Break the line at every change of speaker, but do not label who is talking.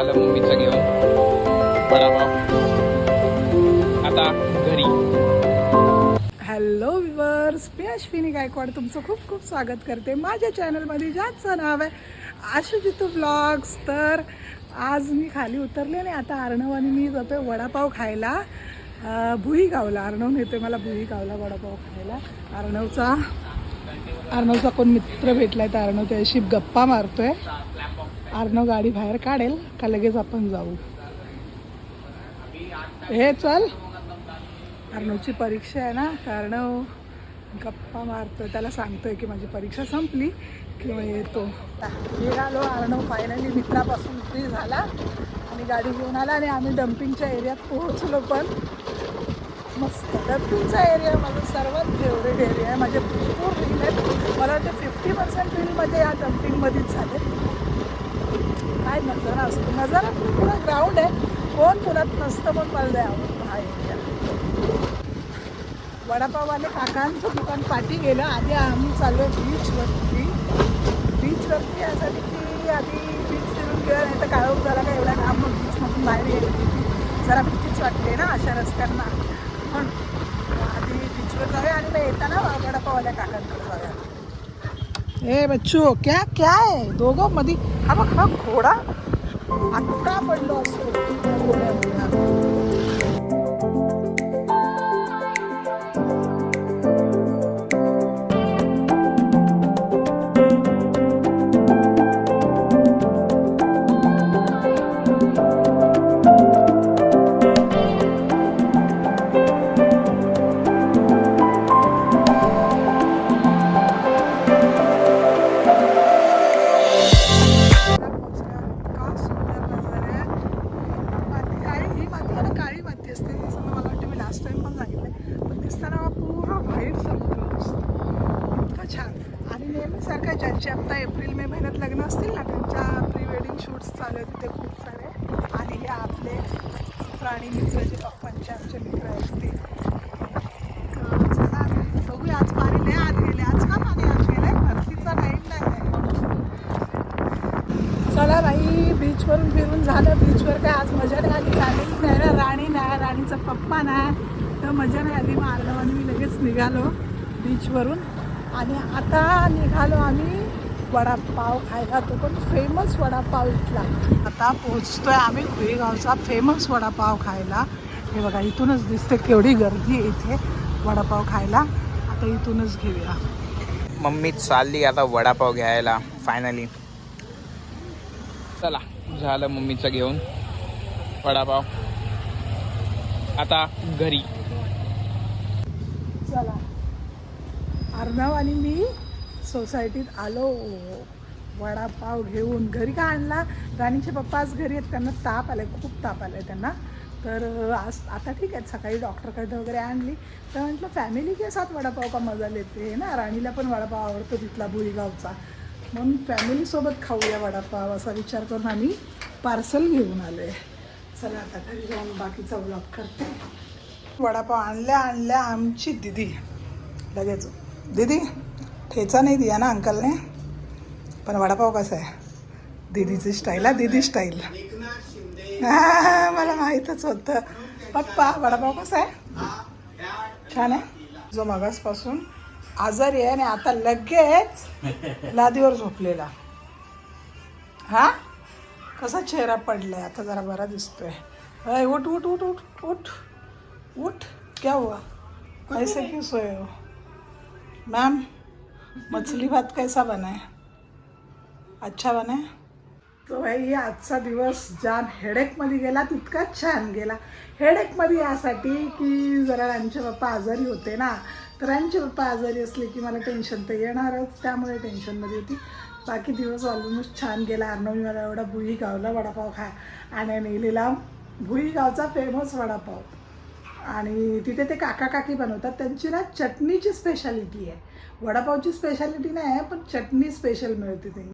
झालं मम्मीचं घेऊन. वडापाव आता घरी.
हॅलो विवर्स मी अश्विनी गायकवाड. तुमचं खूप खूप स्वागत करते. माझ्या चॅनलमध्ये ज्याचं नाव आहे आशुजितू ब्लॉग्स तर आज मी खाली उतरले आणि आता अर्णव आणि मी आहे वडापाव खायला. भुईगावला. अर्णव नेते मला भुईगावला वडापाव खायला. अर्णवचा अर्णवचा कोण मित्र भेटलाय तर अर्णव त्याशी गप्पा मारतोय. अर्णव गाडी बाहेर काढेल का लगेच आपण जाऊ? हे चल. अर्णवची परीक्षा आहे ना अर्णव गप्पा मारतोय. त्याला सांगतोय की माझी परीक्षा संपली किंवा येतो. निघालो अर्णव फायनली मित्रापासून फ्री झाला. आणि गाडी घेऊन आला आणि आम्ही डम्पिंगच्या एरियात पोहोचलो पण. मस्त. डम्पिंगचा एरिया माझा सर्वात फेवरेट एरिया आहे. माझे भरपूर रील आहेत. मला वाटतं फिफ्टी पर्सेंट रील माझे या डम्पिंगमध्येच झाले. काय नजारा असतो. नजारा पूर्ण ग्राउंड आहे. कोण पुण्यात नसतं पण मला लय आवडतं हा एरिया वडापाववाले काकांचं दुकान पाठी गेलं. आधी आम्ही चाललो बीचवरती बीचवरती यासाठी की आधी बीच फिरून गेलं. नाही तर काळोख झाला का एवढा काम मग बीचमधून बाहेर गेलं. जरा भीतीच वाटते ना अशा रस्त्यांना. आधी बीचवर जाऊया आणि मग येताना वडापाववाल्या काकांकडे जाऊया ए बच्चू क्या क्या आहे दोघं मध्ये हा बघ हा घोडा आत्ता पडलो असतो. त्या आणि नेहमीसारखं ज्यांचे आत्ता एप्रिल मे महिन्यात लग्न असतील ना त्यांच्या प्री वेडिंग शूट्स चालू आहेत तिथे खूप सारे. आणि हे आपले प्राणी मित्र जे पप्पांचे आमचे मित्र आहेत ते. तर चला बघूया आज पाणी नाही आत गेले. आज का पाणी आत गेलंय भरतीचा टाईम नाही आहे. चला बाई बीचवरून फिरून झालं. बीचवर काय आज मजा नाही आली. चालेल नाही ना राणी नाही राणीचा पप्पा नाही तर मजा नाही आली. मग अर्धवानी मी लगेच निघालो बीचवरून आणि आता निघालो आम्ही वडापाव खायला. तो पण फेमस वडापाव इथला. आता पोहोचतोय आम्ही कुईगावचा फेमस वडापाव खायला. हे बघा इथूनच दिसते केवढी गर्दी आहे इथे वडापाव खायला. आता इथूनच घेऊया.
मम्मी चालली आता वडापाव घ्यायला फायनली चला झालं मम्मीचं घेऊन वडापाव. आता घरी.
चला. अर्णव आणि मी सोसायटीत आलो. वडापाव घेऊन घरी का आणला? राणीचे पप्पा आज घरी आहेत त्यांना ताप आलाय खूप ताप आलाय त्यांना. तर आज आता ठीक आहे सकाळी डॉक्टरकडे वगैरे आणली. तर म्हटलं फॅमिली के साथ वडापाव का मजा लेते? ना राणीला पण वडापाव आवडतो तिथला भुईगावचा. म्हणून फॅमिलीसोबत खाऊया वडापाव असा विचार करून आम्ही पार्सल घेऊन आलो आहे चला आता घरी जाऊन बाकीचा ब्लॉग करते. वडापाव आणल्या आणल्या आमची दिदी. लगेच. दिदी ठेचा नाही दिया ना अंकलने? पण वडापाव कसा आहे? दीदीची स्टाईल हा दीदी स्टाईल मला माहीतच होतं. पप्पा वडापाव कसा आहे? छान आहे. जो मगासपासून आजारी आहे आणि आता लगेच लादीवर झोपलेला. हा? कसा चेहरा पडलाय? आता जरा बरा दिसतोय. अय उठ उठ उठ उठ उठ. उठ. क्या हुआ? ऐसे क्यों सोए हो? मैम मछली भात कैसा बना है? अच्छा बना है? तो भाई आजचा दिवस जाम हेडेकमध्ये गेला तितकाच छान गेला. हेडेकमध्ये यासाठी की जरा रांचे पप्पा आजारी होते ना तर रांचे पप्पा आजारी असले की मला टेन्शन तर येणारच त्यामुळे टेन्शनमध्ये होती. बाकी दिवस ऑलमोस्ट छान गेला. अर्णवी मला एवढा भुई गावला वडापाव खा आणि लिहिलेला भुई गावचा फेमस वडापाव. आणि तिथे ते काका काकी बनवतात. त्यांची ना चटणीची स्पेशालिटी आहे. वडापावची स्पेशालिटी नाही आहे पण चटणी स्पेशल मिळते ते